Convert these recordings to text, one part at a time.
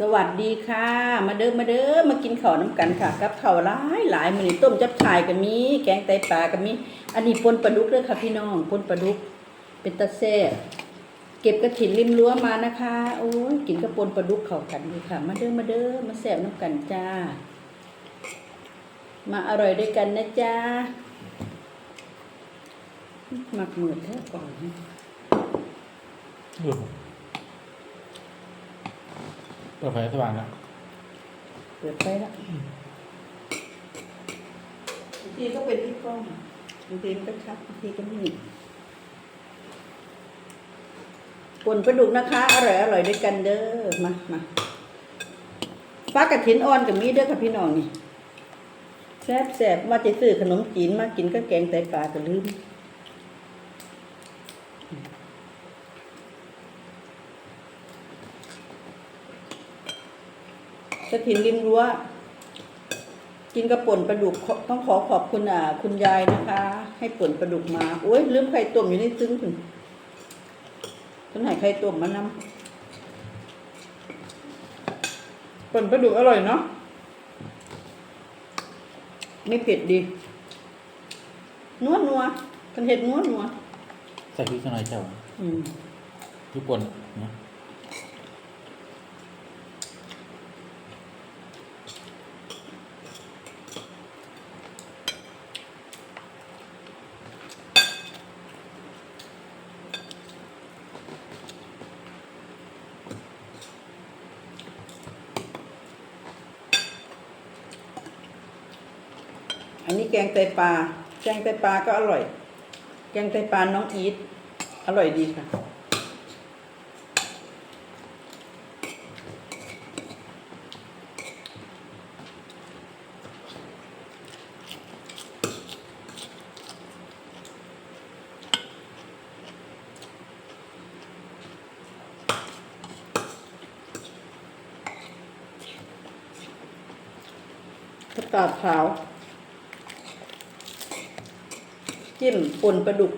สวัสดีค่ะ มาเด้อมาเด้อมากินข้าวน้ำกันค่ะ กับข้าวหลายหลายมื้อนี้ต้มจับฉ่ายก็มีแกงไตปลาก็มีอันนี้ปนปลาดุกเด้อค่ะพี่น้องปนปลาดุก เป็นตะแซ่เก็บกระถินริมรั้วมานะคะโอ้ยกินกับปนปลาดุกเข้ากันดีค่ะ มาเด้อมาเด้อมาแซ่บน้ำกันจ้า มาอร่อยด้วยกันนะจ้าหมักเหมือแท้ก่อนเปิดไฟสว่างแล้วเปิดไปแล้วบางทีก็เป็นที่กล้องบางทีก็ชัดบางทีก็ไม่ปนปลาดุกนะคะ อร่อยอร่อยด้วยกันเด้อมามาฟ้ากระถินอ่อนกับมีเด้อค่ะพี่น้องนี่แซ่บแซ่บว่าจะซื้อขนมจีนมากินก็แกงไตปลาก็ลืม กระถินริมรั้ว กินกระป่นปลาดุกขอต้องขอขอบคุณอ่า คุณยายนะคะ ให้ป่นปลาดุกมาโอ้ยลืมไข่ต้มอยู่ในซึ้งถึงฉันให้ไข่ต้มมานำป่นปลาดุกอร่อยเนาะไม่เผ็ดดีนัวนัวกันเห็ดนัวนัวใส่พริกหน่อยเจ้าอืมพริกป่นนะ อันนี้แกงไตปลา แกงไตปลาก็อร่อย แกงไตปลาน้องอีทอร่อยดีค่ะผักกาดขาว จิ้มป่นปลาดุก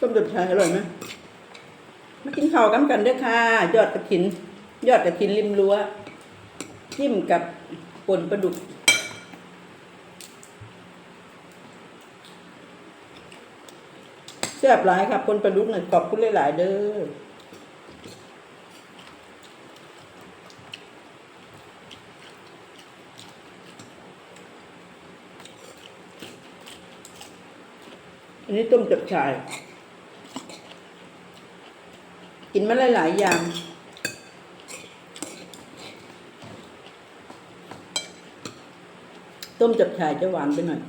ต้มจับชายอร่อยไหม มากินข้ากันกันด้อค่ะ ยอดกระถิน ยอดกระถินริมรั้วจิ้มกับป่นปลาดุกแซ่บหลายครับป่นปลาดุกเนี่ยขอบคุณหลายๆเด้ออันนี้ต้มจับชาย กินมาหลายๆอย่างต้มจับฉ่ายจะหวานไปหน่อย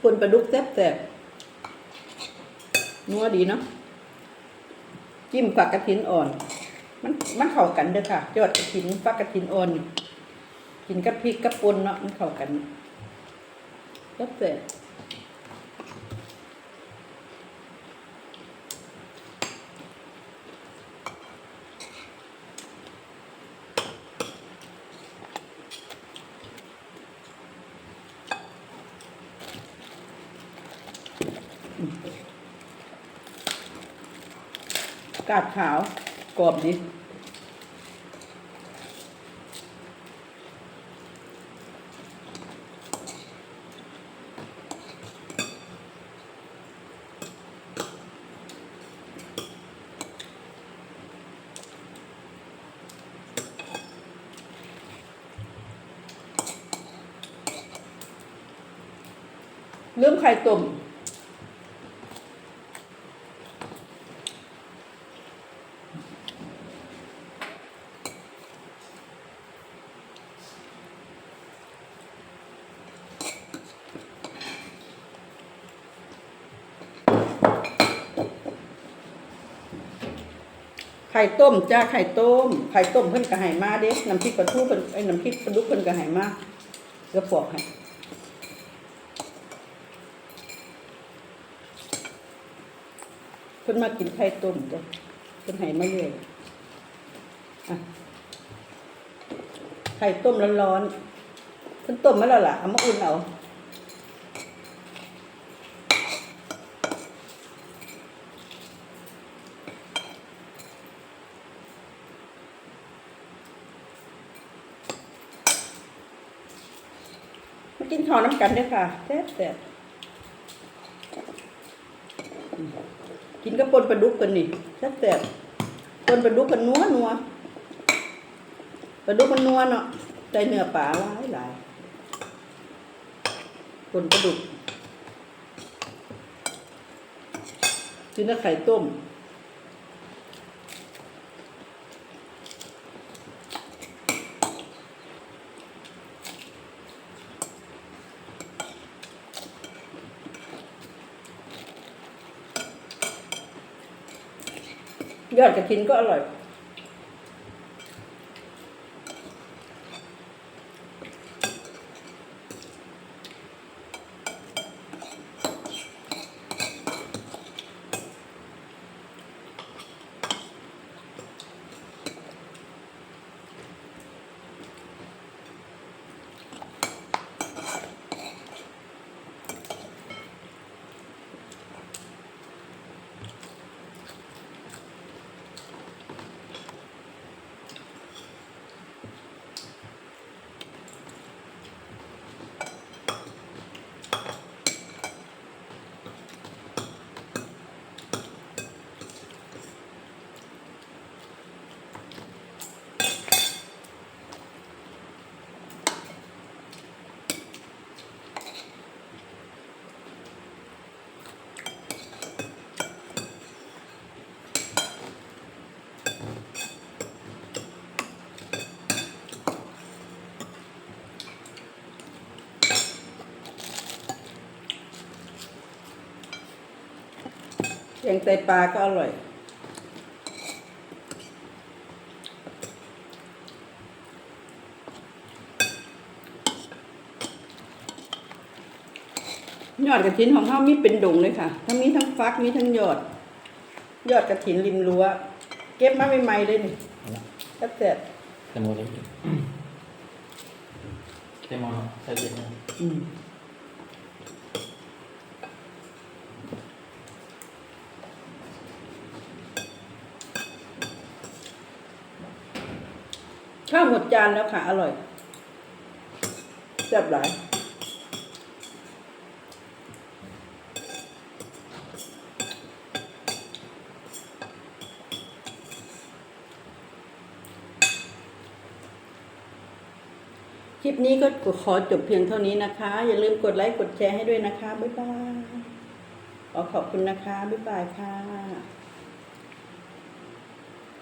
คนปลาดุกแซ่บๆนัวดีเนาะ จิ้มฝักกระถินอ่อน มันมันเข้ากันเด้อค่ะ ยอดกระถินฝักกระถินอ่อนนี่ กินกับพริกกับป่นเนาะมันเข้ากันแซ่บๆกาดขาวกรอบดี เริ่มไข่ต้มมไข่ต้มจ้าไข่ต้ม ไข่ต้มเพิ่นก็ให้มาเด้น้ำพริกปลาทูเพิ่นไอ้น้ำพริกปลาดุกเพิ่นก็ให้มาเดี๋ยวปอกให้ พิ่นมากินไข่ต้มจ้ะเพิ่นให้มาเลยอะไข่ต้มร้อนๆเพิ่นต้มมาแล้วล่ะเอามาอุ่นเอามากินข้าวน้ำกันด้อค่ะแซ่บแซ่บอืม กินกับปนปลาดุกกันนี่แซ่บแซ่บปนปลาดุกกันนัวนัวปลาดุกมันนัวเนาะใจเนื้อปลาหลายหลายปนปลาดุกกินกับไข่ต้ม อดกระถินก็อร่อย แกงไตปลาก็อร่อย ยอดกระถินของเขามีเป็นดงเลยค่ะ ทั้งมีทั้งฟักมีทั้งยอด ยอดกระถินริมรั้ว เก็บมาใหม่ๆเลยนี่เอาละแซ่บแซ่บเต็มหมดเลยเต็มหมดใส่เย็นนะอืม ข้าวหมดจานแล้วค่ะ อร่อยแซ่บหลายคลิปนี้ก็ขอจบเพียงเท่านี้นะคะ อย่าลืมกดไลค์กดแชร์ให้ด้วยนะคะ บ๊ายบาย ขอขอบคุณนะคะ บ๊ายบายค่ะ